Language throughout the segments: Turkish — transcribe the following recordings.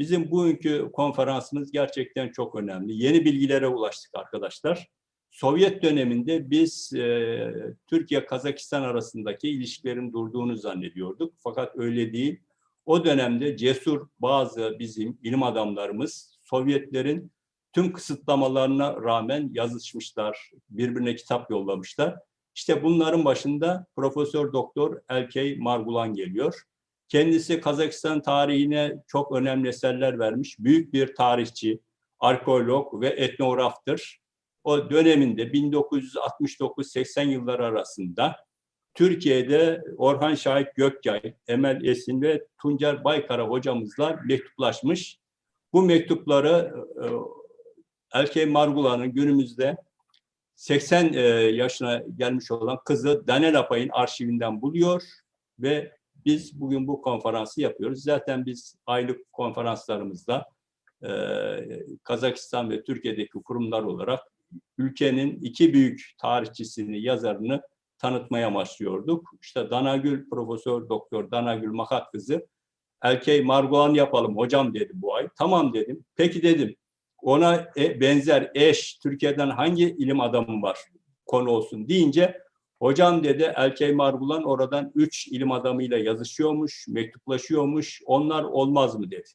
Bizim bugünkü konferansımız gerçekten çok önemli. Yeni bilgilere ulaştık arkadaşlar. Sovyet döneminde biz e, Türkiye-Kazakistan arasındaki ilişkilerin durduğunu zannediyorduk. Fakat öyle değil. O dönemde cesur bazı bizim ilim adamlarımız Sovyetlerin tüm kısıtlamalarına rağmen yazışmışlar, birbirine kitap yollamışlar. İşte bunların başında Profesör Doktor Elkey Margulan geliyor. Kendisi Kazakistan tarihine çok önemli eserler vermiş. Büyük bir tarihçi, arkeolog ve etnograftır. O döneminde 1969-80 yılları arasında Türkiye'de Orhan Şahit Gökyay, Emel Esin ve Tuncer Baykara hocamızla mektuplaşmış. Bu mektupları e, Elkey Margulan'ın günümüzde 80 e, yaşına gelmiş olan kızı Danel Apay'ın arşivinden buluyor ve biz bugün bu konferansı yapıyoruz. Zaten biz aylık konferanslarımızda e, Kazakistan ve Türkiye'deki kurumlar olarak ülkenin iki büyük tarihçisini, yazarını tanıtmaya amaçlıyorduk. İşte Danagül, Profesör Doktor Danagül Makat kızı Elkey Margulan yapalım hocam dedi bu ay. Tamam dedim. Peki dedim. Ona e, benzer eş Türkiye'den hangi ilim adamı var konu olsun deyince hocam dedi Elkey Margulan oradan üç ilim adamıyla yazışıyormuş, mektuplaşıyormuş. Onlar olmaz mı dedi.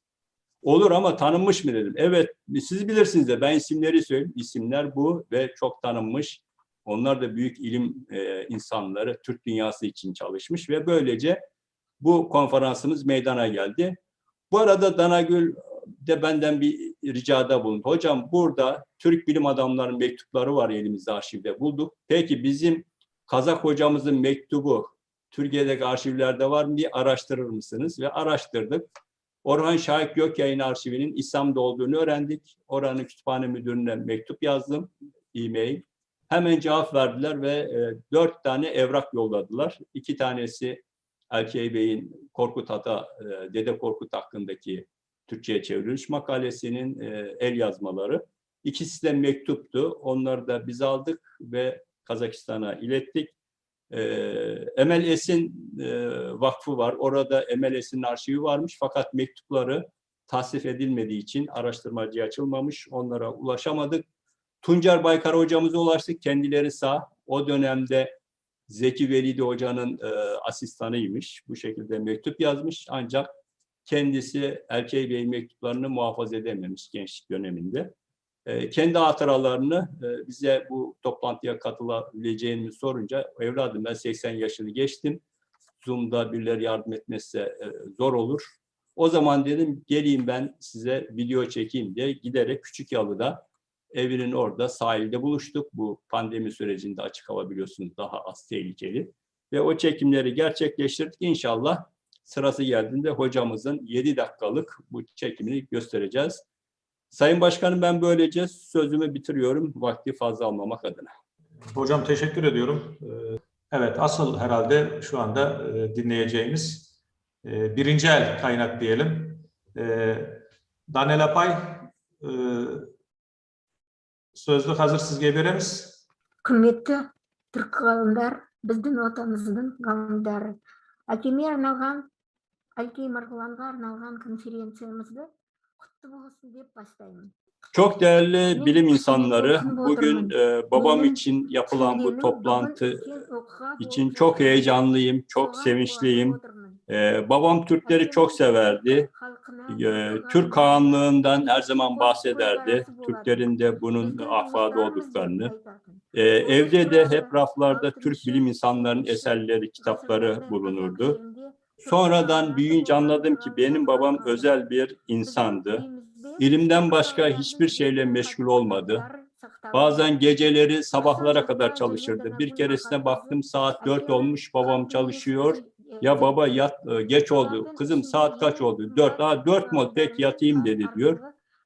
Olur ama tanınmış mı dedim. Evet siz bilirsiniz de ben isimleri söyleyeyim. İsimler bu ve çok tanınmış. Onlar da büyük ilim e, insanları Türk dünyası için çalışmış ve böylece bu konferansımız meydana geldi. Bu arada Danagül de benden bir ricada bulundu. Hocam burada Türk bilim adamlarının mektupları var elimizde arşivde bulduk. Peki bizim Kazak hocamızın mektubu Türkiye'deki arşivlerde var mı diye araştırır mısınız? Ve araştırdık. Orhan Şahik Gökyayın arşivinin İslam'da olduğunu öğrendik. Oranın kütüphane müdürüne mektup yazdım, e-mail. Hemen cevap verdiler ve e, dört tane evrak yolladılar. İki tanesi Erkey Bey'in Korkut Ata, e, Dede Korkut hakkındaki Türkçe'ye çevrilmiş makalesinin e, el yazmaları. İkisi de mektuptu. Onları da biz aldık ve Kazakistan'a ilettik. E, Emel Esin e, Vakfı var. Orada Emel Esin'in arşivi varmış fakat mektupları tasnif edilmediği için araştırmacıya açılmamış. Onlara ulaşamadık. Tuncer Baykar hocamıza ulaştık. Kendileri sağ. O dönemde Zeki Velidi Hoca'nın e, asistanıymış. Bu şekilde mektup yazmış. Ancak kendisi Erkey Bey mektuplarını muhafaza edememiş gençlik döneminde. E, kendi hatıralarını e, bize bu toplantıya katılabileceğini sorunca evladım ben 80 yaşını geçtim. Zoom'da birileri yardım etmezse e, zor olur. O zaman dedim geleyim ben size video çekeyim diye giderek Küçük Yalı'da evinin orada sahilde buluştuk. Bu pandemi sürecinde açık hava biliyorsunuz daha az tehlikeli. Ve o çekimleri gerçekleştirdik. İnşallah sırası geldiğinde hocamızın 7 dakikalık bu çekimini göstereceğiz. Sayın Başkanım ben böylece sözümü bitiriyorum vakti fazla almamak adına. Hocam teşekkür ediyorum. Ee, evet asıl herhalde şu anda e, dinleyeceğimiz e, birinci el kaynak diyelim. E, Danel Apay sözlük hazır sizge beremiz. Kıymetli Türk kavimler, bizden otamızın kavimleri. Akime arnalgan, Alkey Margulan'ga arnalgan konferensiyamızda kutlama olsun deyip başlayayım. Çok değerli bilim insanları, bugün e, babam için yapılan bu toplantı için çok heyecanlıyım, çok sevinçliyim. E, babam Türkleri çok severdi. E, Türk Hanlığından her zaman bahsederdi. Türklerin de bunun ahfadı olduklarını. Evde de hep raflarda Türk bilim insanlarının eserleri, kitapları bulunurdu. Sonradan büyüyünce anladım ki benim babam özel bir insandı. İlimden başka hiçbir şeyle meşgul olmadı. Bazen geceleri sabahlara kadar çalışırdı. Bir keresine baktım saat dört olmuş babam çalışıyor. Ya baba yat e, geç oldu. Kızım saat kaç oldu? Dört. Aa dört mu? Pek yatayım dedi diyor.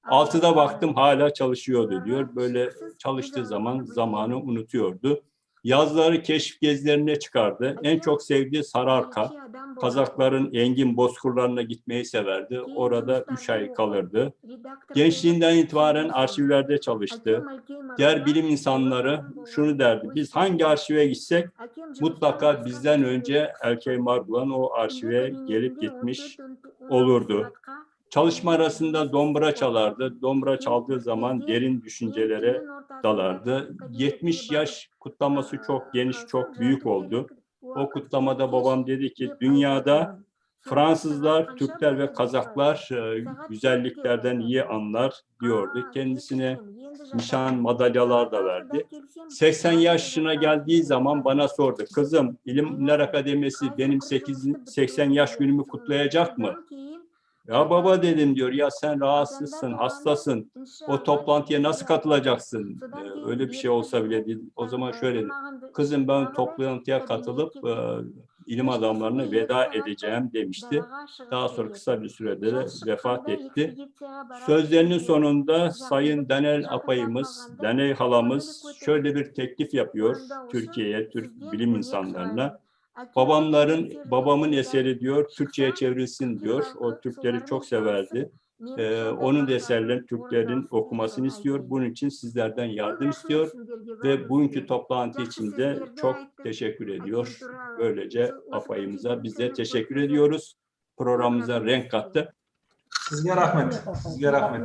Altıda baktım hala çalışıyordu diyor. Böyle çalıştığı zaman zamanı unutuyordu. Yazları keşif gezilerine çıkardı. En çok sevdiği Sararka. Kazakların engin bozkırlarına gitmeyi severdi. Orada üç ay kalırdı. Gençliğinden itibaren arşivlerde çalıştı. Diğer bilim insanları şunu derdi. Biz hangi arşive gitsek mutlaka bizden önce Erkey Margulan o arşive gelip gitmiş olurdu. Çalışma arasında dombra çalardı. Dombra çaldığı zaman derin düşüncelere dalardı. 70 yaş kutlaması çok geniş, çok büyük oldu. O kutlamada babam dedi ki dünyada Fransızlar, Türkler ve Kazaklar e, güzelliklerden iyi anlar diyordu. Kendisine nişan, madalyalar da verdi. 80 yaşına geldiği zaman bana sordu. Kızım İlimler Akademisi benim 8, 80 yaş günümü kutlayacak mı? Ya baba dedim diyor ya sen rahatsızsın, hastasın. O toplantıya nasıl katılacaksın? Ee, öyle bir şey olsa bile değil. O zaman şöyle dedi. Kızım ben toplantıya katılıp e, ilim adamlarına veda edeceğim demişti. Daha sonra kısa bir sürede de vefat etti. Sözlerinin sonunda Sayın Danel Apayımız, Danel halamız şöyle bir teklif yapıyor Türkiye'ye, Türk bilim insanlarına. Babamların, babamın eseri diyor, Türkçe'ye çevrilsin diyor. O Türkleri çok severdi. Ee, onun da eserlerini Türklerin okumasını istiyor. Bunun için sizlerden yardım istiyor. Ve bugünkü toplantı için de çok teşekkür ediyor. Böylece apayımıza biz de teşekkür ediyoruz. Programımıza renk kattı. Sizge rahmet. Sizge rahmet.